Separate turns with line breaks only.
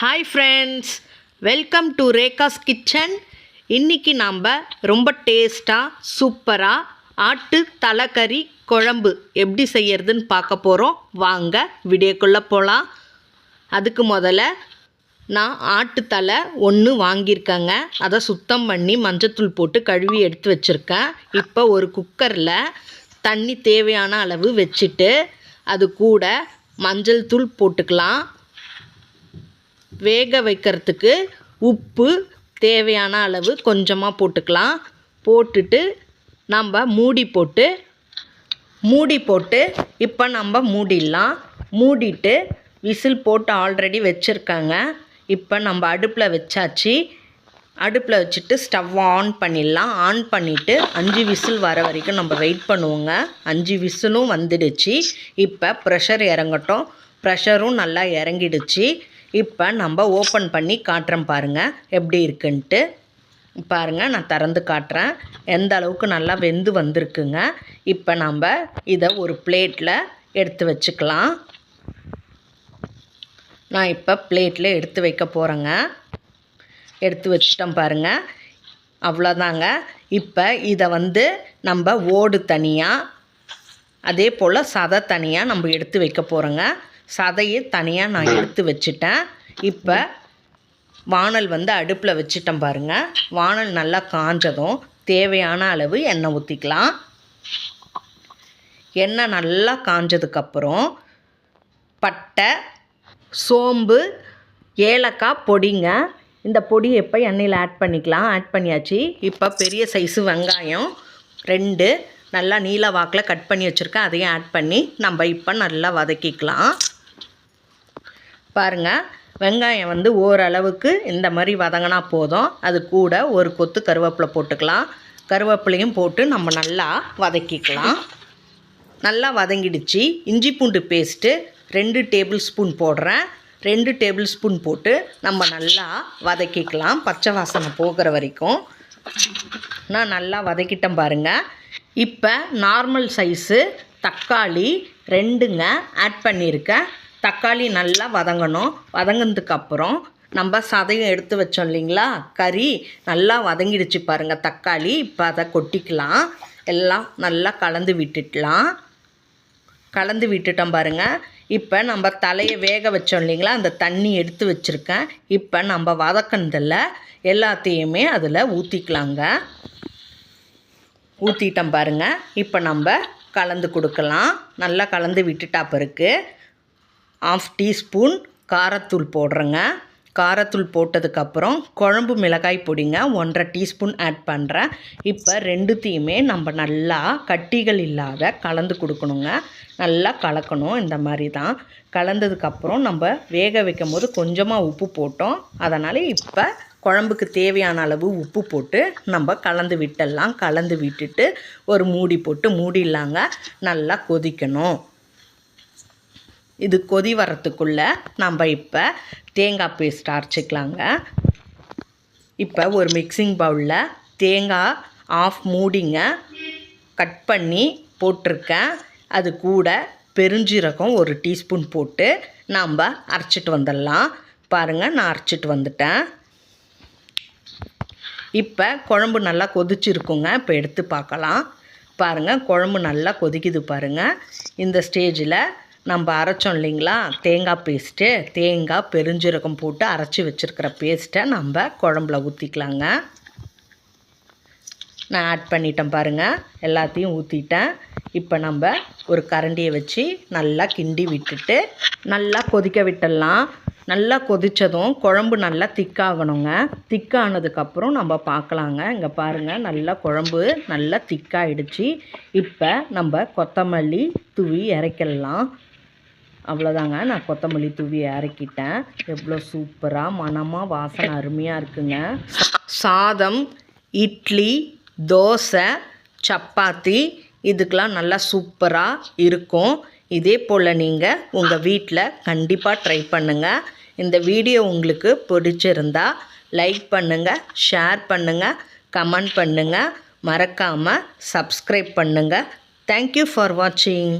Hi friends welcome to Rekha's kitchen இன்றைக்கி நாம் ரொம்ப டேஸ்ட்டாக சூப்பராக ஆட்டு தலைக்கறி குழம்பு எப்படி செய்யறதுன்னு பார்க்க போகிறோம் வாங்க வீடியோக்குள்ளே போகலாம் அதுக்கு முதல்ல நான் ஆட்டு தலை ஒன்று வாங்கியிருக்கேங்க. அதை சுத்தம் பண்ணி மஞ்சத்தூள் போட்டு கழுவி எடுத்து வச்சுருக்கேன். இப்போ ஒரு குக்கரில் தண்ணி தேவையான அளவு வச்சுட்டு அது கூட மஞ்சள் தூள் போட்டுக்கலாம். வேக வைக்கிறதுக்கு உப்பு தேவையான அளவு கொஞ்சமாக போட்டுக்கலாம். போட்டுட்டு நம்ம மூடி போட்டு மூடி போட்டு இப்போ நம்ம மூடிடலாம். மூடிட்டு விசில் போட்டு ஆல்ரெடி வச்சுருக்காங்க. இப்போ நம்ம அடுப்பில் வச்சாச்சு. அடுப்பில் வச்சுட்டு ஸ்டவ் ஆன் பண்ணிடலாம். ஆன் பண்ணிவிட்டு அஞ்சு விசில் வர வரைக்கும் நம்ம வெயிட் பண்ணுவோங்க. அஞ்சு விசிலும் வந்துடுச்சு. இப்போ ப்ரெஷர் இறங்கட்டும். ப்ரெஷரும் நல்லா இறங்கிடுச்சு. இப்போ நம்ம ஓப்பன் பண்ணி காட்டுறேன் பாருங்கள் எப்படி இருக்குன்ட்டு. பாருங்கள் நான் திறந்து காட்டுறேன். எந்த அளவுக்கு நல்லா வெந்து வந்திருக்குங்க. இப்போ நம்ம இதை ஒரு பிளேட்டில் எடுத்து வச்சுக்கலாம். நான் இப்போ பிளேட்டில் எடுத்து வைக்க போகிறேங்க எடுத்து வச்சுட்டேன் பாருங்கள் அவ்வளோதாங்க இப்போ இதை வந்து நம்ம ஓடு தனியாக அதே போல் சதை தனியாக நம்ம எடுத்து வைக்க போகிறோங்க சதையை தனியாக நான் எடுத்து வச்சுட்டேன். இப்போ வானல் வந்து அடுப்பில் வச்சுட்டேன் பாருங்கள் வானல் நல்லா காஞ்சதும் தேவையான அளவு எண்ணெய் ஊற்றிக்கலாம் எண்ணெய் நல்லா காஞ்சதுக்கப்புறம் பட்டை சோம்பு ஏலக்காய் பொடிங்க. இந்த பொடி எப்போ எண்ணெயில் ஆட் பண்ணிக்கலாம். ஆட் பண்ணியாச்சு. இப்போ பெரிய சைஸு வெங்காயம் ரெண்டு. நல்லா நீல வாக்கில் கட் பண்ணி வச்சுருக்கேன். அதையும் ஆட் பண்ணி நம்ம இப்போ நல்லா வதக்கிக்கலாம். பாருங்கள் வெங்காயம் வந்து ஓரளவுக்கு இந்த மாதிரி வதங்கினா போதும். அது கூட ஒரு கொத்து கருவேப்பிலை போட்டுக்கலாம். கருவேப்பிலையும் போட்டு நம்ம நல்லா வதக்கிக்கலாம். நல்லா வதங்கிடுச்சு. இஞ்சி பூண்டு பேஸ்ட்டு ரெண்டு டேபிள் ஸ்பூன் போடுறேன். ரெண்டு டேபிள் ஸ்பூன் போட்டு நம்ம நல்லா வதக்கிக்கலாம். பச்சை வாசனை போகிற வரைக்கும். நான் நல்லா வதக்கிட்டேன் பாருங்கள் இப்போ நார்மல் சைஸு தக்காளி ரெண்டுங்க ஆட் பண்ணியிருக்கேன். தக்காளி நல்லா வதங்கணும். வதங்கினதுக்கப்புறம் நம்ம சதையும் எடுத்து வச்சோம் இல்லைங்களா? கறி நல்லா வதங்கிடுச்சு பாருங்கள் தக்காளி. இப்போ அதை கொட்டிக்கலாம். எல்லாம் நல்லா கலந்து விட்டுடலாம். கலந்து விட்டுட்டோம் பாருங்கள் இப்போ நம்ம தலையை வேக வச்சோம் இல்லைங்களா? அந்த தண்ணி எடுத்து வச்சுருக்கேன். இப்போ நம்ம வதக்கினதில் எல்லாத்தையுமே அதில் ஊற்றிக்கலாங்க ஊற்றிட்டோம் பாருங்கள் இப்போ நம்ம கலந்து கொடுக்கலாம். நல்லா கலந்து விட்டுட்டா பிறகு ஆஃப் டீஸ்பூன் காரத்தூள் போடுறேங்க. காரத்தூள் போட்டதுக்கப்புறம் குழம்பு மிளகாய் பொடிங்க ஒன்றரை டீஸ்பூன் ஆட் பண்ணுறேன் இப்போ ரெண்டுத்தையுமே நம்ம நல்லா கட்டிகள் இல்லாத கலந்து கொடுக்கணுங்க. நல்லா கலக்கணும் இந்த மாதிரி தான் கலந்ததுக்கப்புறம் நம்ம வேக வைக்கும் போது கொஞ்சமாக உப்பு போட்டோம். அதனால் இப்போ குழம்புக்கு தேவையான அளவு உப்பு போட்டு நம்ம கலந்து விட்டுடலாம் கலந்து விட்டுட்டு ஒரு மூடி போட்டு மூடிடலாங்க. நல்லா கொதிக்கணும். இது கொதி வரத்துக்குள்ளே நம்ம இப்போ தேங்காய் பேஸ்ட் அரைச்சிக்கலாங்க. இப்போ ஒரு மிக்சிங் பவுலில் தேங்காய் ஆஃப் மூடிங்க. கட் பண்ணி போட்டிருக்கேன். அது கூட பெருஞ்சீரகம் ஒரு டீஸ்பூன் போட்டு நாம் அரைச்சிட்டு வந்துடலாம். பாருங்கள் நான் அரைச்சிட்டு வந்துட்டேன். இப்போ குழம்பு நல்லா கொதிச்சிருக்குங்க. இப்போ எடுத்து பார்க்கலாம். பாருங்கள் குழம்பு நல்லா கொதிக்குது பாருங்கள் இந்த ஸ்டேஜில் நம்ம அரைச்சோம் இல்லைங்களா? தேங்காய் பேஸ்ட்டு தேங்காய் பெருஞ்சீரகம் போட்டு அரைச்சி வச்சுருக்கிற பேஸ்ட்டை நம்ம குழம்புல ஊற்றிக்கலாங்க நான் ஆட் பண்ணிட்டேன் பாருங்கள் எல்லாத்தையும் ஊற்றிட்டேன் இப்போ நம்ம ஒரு கரண்டியை வச்சு நல்லா கிண்டி விட்டுட்டு நல்லா கொதிக்க விட்டுடலாம். நல்லா கொதித்ததும் குழம்பு நல்லா திக்காகணுங்க. திக்கானதுக்கப்புறம் நம்ம பார்க்கலாங்க. இங்கே பாருங்கள் நல்லா குழம்பு நல்லா திக்காயிடுச்சு. இப்போ நம்ம கொத்தமல்லி தூவி இறக்கிடலாம் அவ்வளோதாங்க. நான் கொத்தமல்லி தூவி இறக்கிட்டேன் எவ்வளோ சூப்பராக மனமாக வாசனை அருமையாக இருக்குங்க. சாதம் இட்லி தோசை சப்பாத்தி இதுக்கெலாம் நல்லா சூப்பராக இருக்கும். இதே போல் நீங்கள் உங்கள் வீட்டில் கண்டிப்பாக ட்ரை பண்ணுங்கள் இந்த வீடியோ உங்களுக்கு பிடிச்சிருந்தா லைக் பண்ணுங்கள் ஷேர் பண்ணுங்கள் கமெண்ட் பண்ணுங்கள் மறக்காமல் சப்ஸ்கிரைப் பண்ணுங்கள் தேங்க்யூ ஃபார் வாட்சிங்